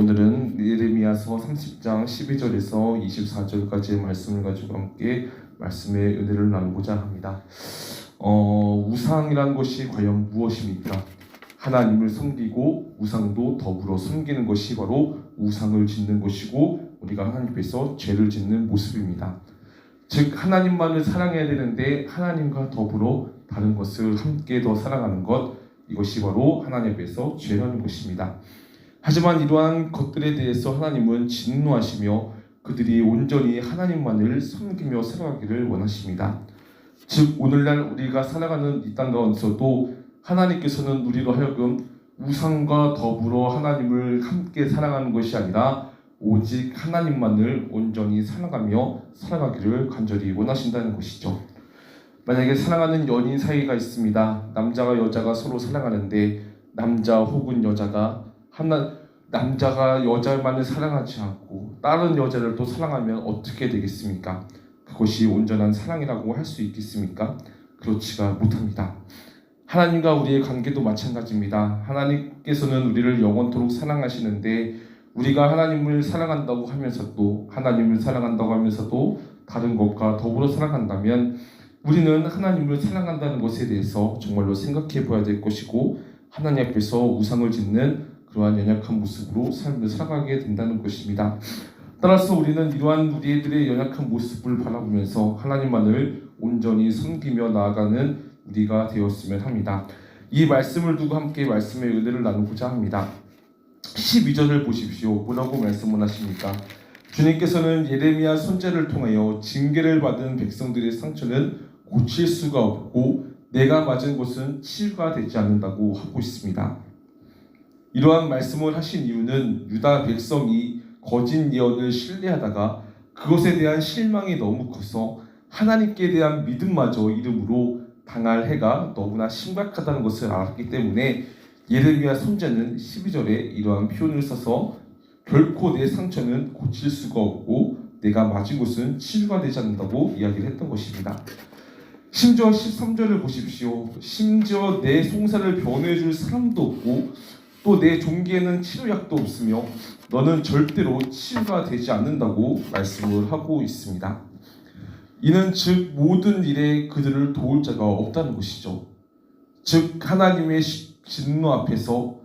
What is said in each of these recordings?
오늘은 예레미야서 30장 12절에서 24절까지의 말씀을 가지고 함께 말씀의 은혜를 나누고자 합니다. 어, 우상이란 것이 과연 무엇입니까? 하나님을 섬기고 우상도 더불어 섬기는 것이 바로 우상을 짓는 것이고 우리가 하나님께서 죄를 짓는 모습입니다. 즉 하나님만을 사랑해야 되는데 하나님과 더불어 다른 것을 함께 더 사랑하는 것 이것이 바로 하나님 앞에서 죄라는 것입니다. 하지만 이러한 것들에 대해서 하나님은 진노하시며 그들이 온전히 하나님만을 섬기며 살아가기를 원하십니다. 즉 오늘날 우리가 살아가는 이 땅 가운데서도 하나님께서는 우리로 하여금 우상과 더불어 하나님을 함께 사랑하는 것이 아니라 오직 하나님만을 온전히 사랑하며 살아가기를 간절히 원하신다는 것이죠. 만약에 사랑하는 연인 사이가 있습니다. 남자가 여자가 서로 사랑하는데 남자 혹은 여자가 하나 남자가 여자만을 사랑하지 않고 다른 여자를 또 사랑하면 어떻게 되겠습니까? 그것이 온전한 사랑이라고 할 수 있겠습니까? 그렇지가 못합니다. 하나님과 우리의 관계도 마찬가지입니다. 하나님께서는 우리를 영원토록 사랑하시는데 우리가 하나님을 사랑한다고 하면서도 하나님을 사랑한다고 하면서도 다른 것과 더불어 사랑한다면 우리는 하나님을 사랑한다는 것에 대해서 정말로 생각해 봐야 될 것이고 하나님 앞에서 우상을 짓는 그러한 연약한 모습으로 삶을 살아가게 된다는 것입니다. 따라서 우리는 이러한 우리들의 연약한 모습을 바라보면서 하나님만을 온전히 섬기며 나아가는 우리가 되었으면 합니다. 이 말씀을 두고 함께 말씀의 은혜를 나누고자 합니다. 12절을 보십시오. 뭐라고 말씀을 하십니까? 주님께서는 예레미야 선제를 통하여 징계를 받은 백성들의 상처는 고칠 수가 없고 내가 맞은 곳은 치유가 되지 않는다고 하고 있습니다. 이러한 말씀을 하신 이유는 유다 백성이 거짓 예언을 신뢰하다가 그것에 대한 실망이 너무 커서 하나님께 대한 믿음마저 이름으로 당할 해가 너무나 심각하다는 것을 알았기 때문에 예레미야 선자는 12절에 이러한 표현을 써서 결코 내 상처는 고칠 수가 없고 내가 맞은 곳은 치유가 되지 않는다고 이야기를 했던 것입니다. 심지어 13절을 보십시오. 심지어 내 송사를 변해줄 사람도 없고 또 내 종기에는 치료약도 없으며 너는 절대로 치유가 되지 않는다고 말씀을 하고 있습니다. 이는 즉 모든 일에 그들을 도울 자가 없다는 것이죠. 즉 하나님의 진노 앞에서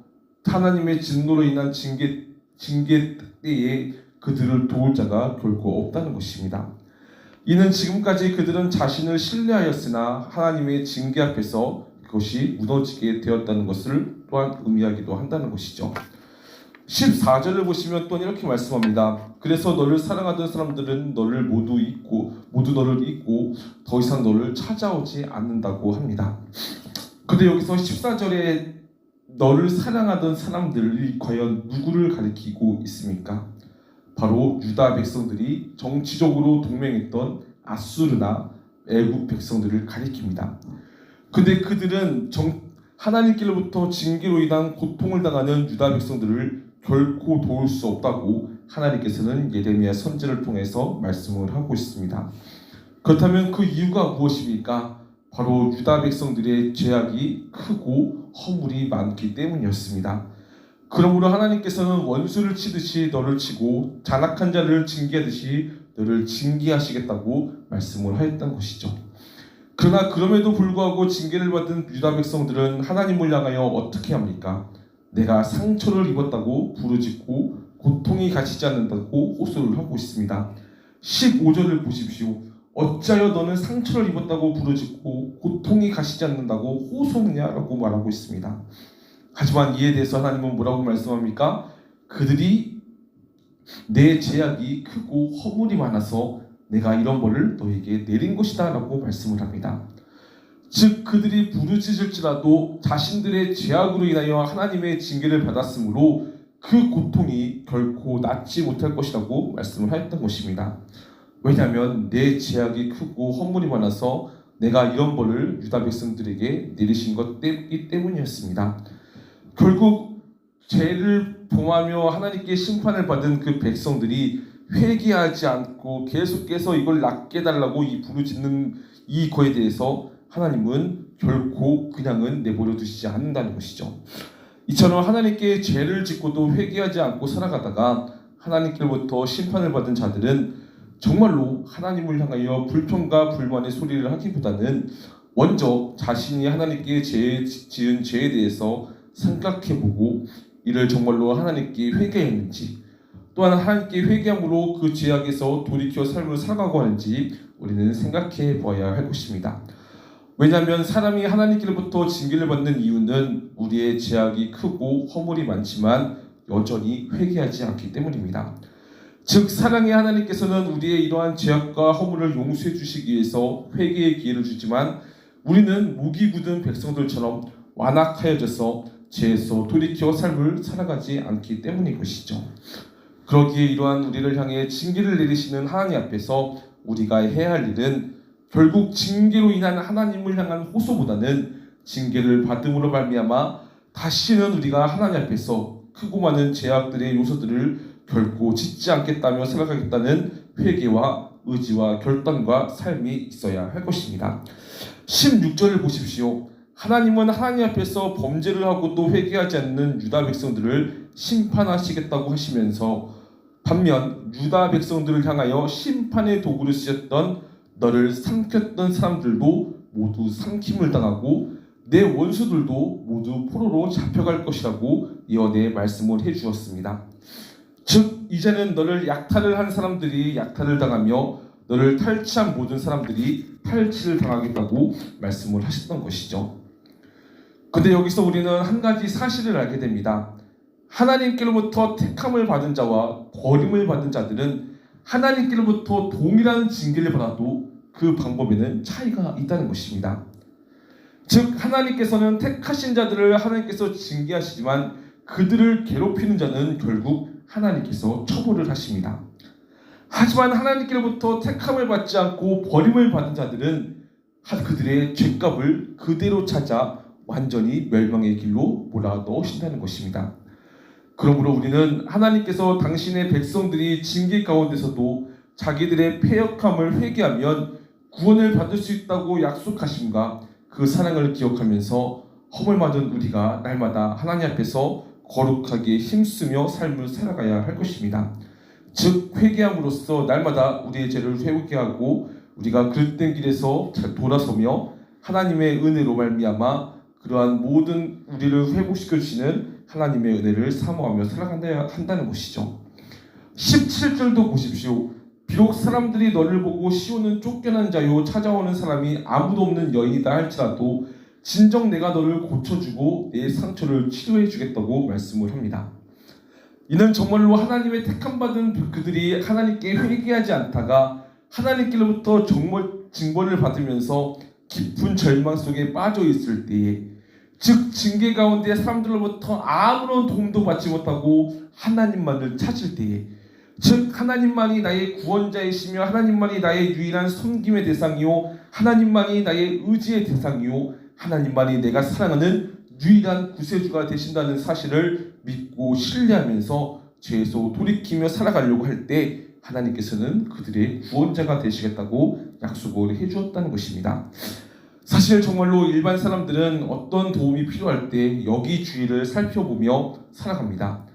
하나님의 진노로 인한 징계 징계 때에 그들을 도울 자가 결코 없다는 것입니다. 이는 지금까지 그들은 자신을 신뢰하였으나 하나님의 징계 앞에서 그것이 무너지게 되었다는 것을 또한 의미하기도 한다는 것이죠. 14절을 보시면 또 이렇게 말씀합니다. 그래서 너를 사랑하던 사람들은 너를 모두 잊고 모두 너를 잊고 더 이상 너를 찾아오지 않는다고 합니다. 근데 여기서 14절에 너를 사랑하던 사람들이 과연 누구를 가리키고 있습니까? 바로 유다 백성들이 정치적으로 동맹했던 아수르나 애국 백성들을 가리킵니다. 근데 그들은 정, 하나님께로부터 징계로 인한 고통을 당하는 유다 백성들을 결코 도울 수 없다고 하나님께서는 예레미야 선지를 통해서 말씀을 하고 있습니다. 그렇다면 그 이유가 무엇입니까? 바로 유다 백성들의 죄악이 크고 허물이 많기 때문이었습니다. 그러므로 하나님께서는 원수를 치듯이 너를 치고 잔악한 자를 징계하듯이 너를 징계하시겠다고 말씀을 하였던 것이죠. 그러나 그럼에도 불구하고 징계를 받은 유다 백성들은 하나님을 향하여 어떻게 합니까? 내가 상처를 입었다고 부르짖고 고통이 가시지 않는다고 호소를 하고 있습니다. 15절을 보십시오. 어찌하여 너는 상처를 입었다고 부르짖고 고통이 가시지 않는다고 호소하느냐라고 말하고 있습니다. 하지만 이에 대해서 하나님은 뭐라고 말씀합니까? 그들이 내 죄악이 크고 허물이 많아서 내가 이런 벌을 너에게 내린 것이다라고 말씀을 합니다. 즉 그들이 부르짖을지라도 자신들의 죄악으로 인하여 하나님의 징계를 받았으므로 그 고통이 결코 낫지 못할 것이라고 말씀을 하였던 것입니다. 왜냐하면 내 죄악이 크고 허물이 많아서 내가 이런 벌을 유다 백성들에게 내리신 것이기 때문이었습니다. 결국 죄를 범하며 하나님께 심판을 받은 그 백성들이 회개하지 않고 계속해서 이걸 낫게 달라고 이 부르짖는 이 거에 대해서 하나님은 결코 그냥은 내버려 두시지 않는다는 것이죠. 이처럼 하나님께 죄를 짓고도 회개하지 않고 살아가다가 하나님께로부터 심판을 받은 자들은 정말로 하나님을 향하여 불평과 불만의 소리를 하기보다는 먼저 자신이 하나님께 죄, 지은 죄에 대해서 생각해보고 이를 정말로 하나님께 회개했는지 또한 하나님께 회개함으로 그 죄악에서 돌이켜 삶을 살아가고 하는지 우리는 생각해 보아야 할 것입니다. 왜냐하면 사람이 하나님께로부터 징계를 받는 이유는 우리의 죄악이 크고 허물이 많지만 여전히 회개하지 않기 때문입니다. 즉 사랑의 하나님께서는 우리의 이러한 죄악과 허물을 용서해 주시기 위해서 회개의 기회를 주지만 우리는 목이 굳은 백성들처럼 완악하여져서 죄에서 돌이켜 삶을 살아가지 않기 때문인 것이죠. 그러기에 이러한 우리를 향해 징계를 내리시는 하나님 앞에서 우리가 해야 할 일은 결국 징계로 인한 하나님을 향한 호소보다는 징계를 받음으로 말미암아 다시는 우리가 하나님 앞에서 크고 많은 죄악들의 요소들을 결코 짓지 않겠다며 살아가겠다는 회개와 의지와 결단과 삶이 있어야 할 것입니다. 16절을 보십시오. 하나님은 하나님 앞에서 범죄를 하고 또 회개하지 않는 유다 백성들을 심판하시겠다고 하시면서 반면 유다 백성들을 향하여 심판의 도구를 쓰셨던 너를 삼켰던 사람들도 모두 삼킴을 당하고 내 원수들도 모두 포로로 잡혀갈 것이라고 예언의 말씀을 해주었습니다. 즉 이제는 너를 약탈을 한 사람들이 약탈을 당하며 너를 탈취한 모든 사람들이 탈취를 당하겠다고 말씀을 하셨던 것이죠. 근데 여기서 우리는 한 가지 사실을 알게 됩니다. 하나님께로부터 택함을 받은 자와 버림을 받은 자들은 하나님께로부터 동일한 징계를 받아도 그 방법에는 차이가 있다는 것입니다. 즉 하나님께서는 택하신 자들을 하나님께서 징계하시지만 그들을 괴롭히는 자는 결국 하나님께서 처벌을 하십니다. 하지만 하나님께로부터 택함을 받지 않고 버림을 받은 자들은 그들의 죄값을 그대로 찾아 완전히 멸망의 길로 몰아 넣으신다는 것입니다. 그러므로 우리는 하나님께서 당신의 백성들이 징계 가운데서도 자기들의 패역함을 회개하면 구원을 받을 수 있다고 약속하심과 그 사랑을 기억하면서 허물 받은 우리가 날마다 하나님 앞에서 거룩하게 힘쓰며 삶을 살아가야 할 것입니다. 즉 회개함으로써 날마다 우리의 죄를 회개하고 우리가 그릇된 길에서 잘 돌아서며 하나님의 은혜로 말미암아 그러한 모든 우리를 회복시켜 주시는 하나님의 은혜를 사모하며 살아간다 한다는 것이죠. 17절도 보십시오. 비록 사람들이 너를 보고 시오는 쫓겨난 자요 찾아오는 사람이 아무도 없는 여인이다 할지라도 진정 내가 너를 고쳐주고 내 상처를 치료해 주겠다고 말씀을 합니다. 이는 정말로 하나님의 택함 받은 그들이 하나님께 회개하지 않다가 하나님께로부터 정말 징벌을 받으면서 깊은 절망 속에 빠져 있을 때에 즉 징계 가운데 사람들로부터 아무런 도움도 받지 못하고 하나님만을 찾을 때에 즉 하나님만이 나의 구원자이시며 하나님만이 나의 유일한 섬김의 대상이요 하나님만이 나의 의지의 대상이요 하나님만이 내가 사랑하는 유일한 구세주가 되신다는 사실을 믿고 신뢰하면서 죄에서 돌이키며 살아가려고 할 때 하나님께서는 그들의 구원자가 되시겠다고 약속을 해주었다는 것입니다. 사실 정말로 일반 사람들은 어떤 도움이 필요할 때 여기 주위를 살펴보며 살아갑니다.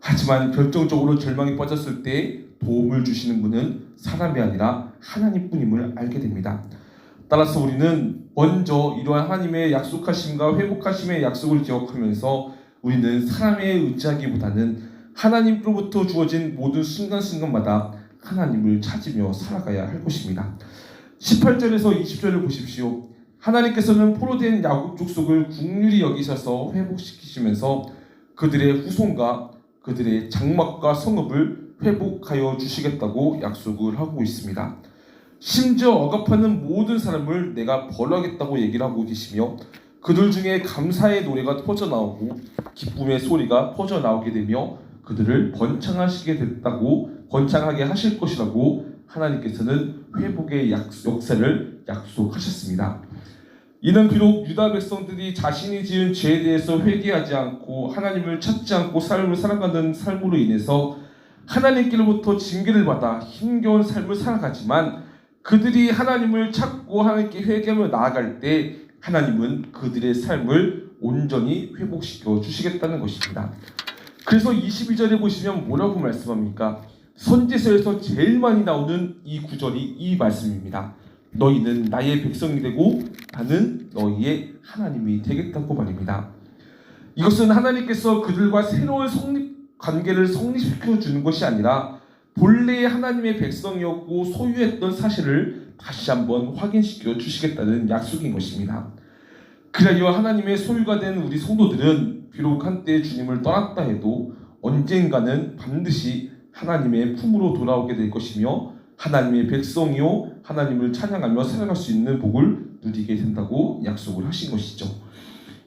하지만 결정적으로 절망에 빠졌을 때 도움을 주시는 분은 사람이 아니라 하나님뿐임을 알게 됩니다. 따라서 우리는 먼저 이러한 하나님의 약속하심과 회복하심의 약속을 기억하면서 우리는 사람에 의지하기보다는 하나님으로부터 주어진 모든 순간순간마다 하나님을 찾으며 살아가야 할 것입니다. 18절에서 20절을 보십시오. 하나님께서는 포로된 야곱 족속을 국률이 여기셔서 회복시키시면서 그들의 후손과 그들의 장막과 성읍을 회복하여 주시겠다고 약속을 하고 있습니다. 심지어 억압하는 모든 사람을 내가 벌하겠다고 얘기를 하고 계시며 그들 중에 감사의 노래가 퍼져 나오고 기쁨의 소리가 퍼져 나오게 되며 그들을 번창하시게 됐다고 번창하게 하실 것이라고 하나님께서는 회복의 약, 역사를 약속하셨습니다. 이는 비록 유다 백성들이 자신이 지은 죄에 대해서 회개하지 않고 하나님을 찾지 않고 삶을 살아가는 삶으로 인해서 하나님께로부터 징계를 받아 힘겨운 삶을 살아가지만 그들이 하나님을 찾고 하나님께 회개하며 나아갈 때 하나님은 그들의 삶을 온전히 회복시켜 주시겠다는 것입니다. 그래서 22절에 보시면 뭐라고 말씀합니까? 선지서에서 제일 많이 나오는 이 구절이 이 말씀입니다. 너희는 나의 백성이 되고 나는 너희의 하나님이 되겠다고 말입니다. 이것은 하나님께서 그들과 새로운 성립 관계를 성립시켜 주는 것이 아니라 본래의 하나님의 백성이었고 소유했던 사실을 다시 한번 확인시켜 주시겠다는 약속인 것입니다. 그리하여 하나님의 소유가 된 우리 성도들은 비록 한때 주님을 떠났다 해도 언젠가는 반드시 하나님의 품으로 돌아오게 될 것이며 하나님의 백성이요 하나님을 찬양하며 살아갈 수 있는 복을 누리게 된다고 약속을 하신 것이죠.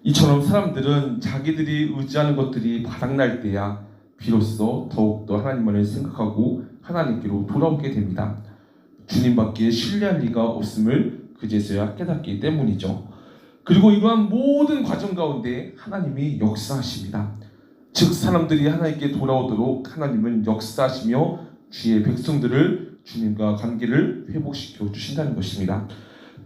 이처럼 사람들은 자기들이 의지하는 것들이 바닥날 때야 비로소 더욱더 하나님만을 생각하고 하나님께로 돌아오게 됩니다. 주님밖에 신뢰할 리가 없음을 그제서야 깨닫기 때문이죠. 그리고 이러한 모든 과정 가운데 하나님이 역사하십니다. 즉 사람들이 하나님께 돌아오도록 하나님은 역사하시며 주의 백성들을 주님과 관계를 회복시켜 주신다는 것입니다.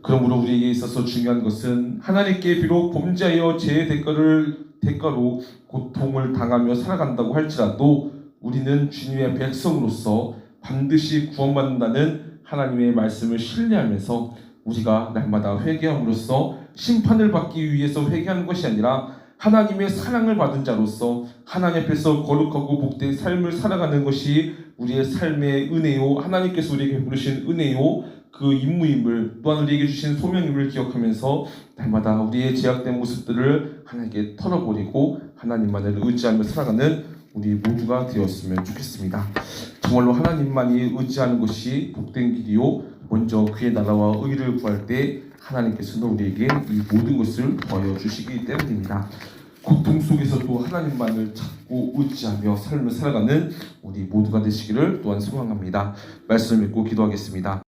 그러므로 우리에게 있어서 중요한 것은 하나님께 비록 범죄하여 죄의 대가를 대가로 고통을 당하며 살아간다고 할지라도 우리는 주님의 백성으로서 반드시 구원받는다는 하나님의 말씀을 신뢰하면서 우리가 날마다 회개함으로써 심판을 받기 위해서 회개하는 것이 아니라 하나님의 사랑을 받은 자로서 하나님 앞에서 거룩하고 복된 삶을 살아가는 것이 우리의 삶의 은혜요. 하나님께서 우리에게 부르신 은혜요. 그 임무임을 또한 우리에게 주신 소명임을 기억하면서 날마다 우리의 제약된 모습들을 하나님께 털어버리고 하나님만을 의지하며 살아가는 우리 모두가 되었으면 좋겠습니다. 정말로 하나님만이 의지하는 것이 복된 길이요. 먼저 그의 나라와 의를 구할 때 하나님께서는 우리에게 이 모든 것을 더하여 주시기 때문입니다. 고통 속에서도 하나님만을 찾고 의지하며 삶을 살아가는 우리 모두가 되시기를 또한 소망합니다. 말씀을 믿고 기도하겠습니다.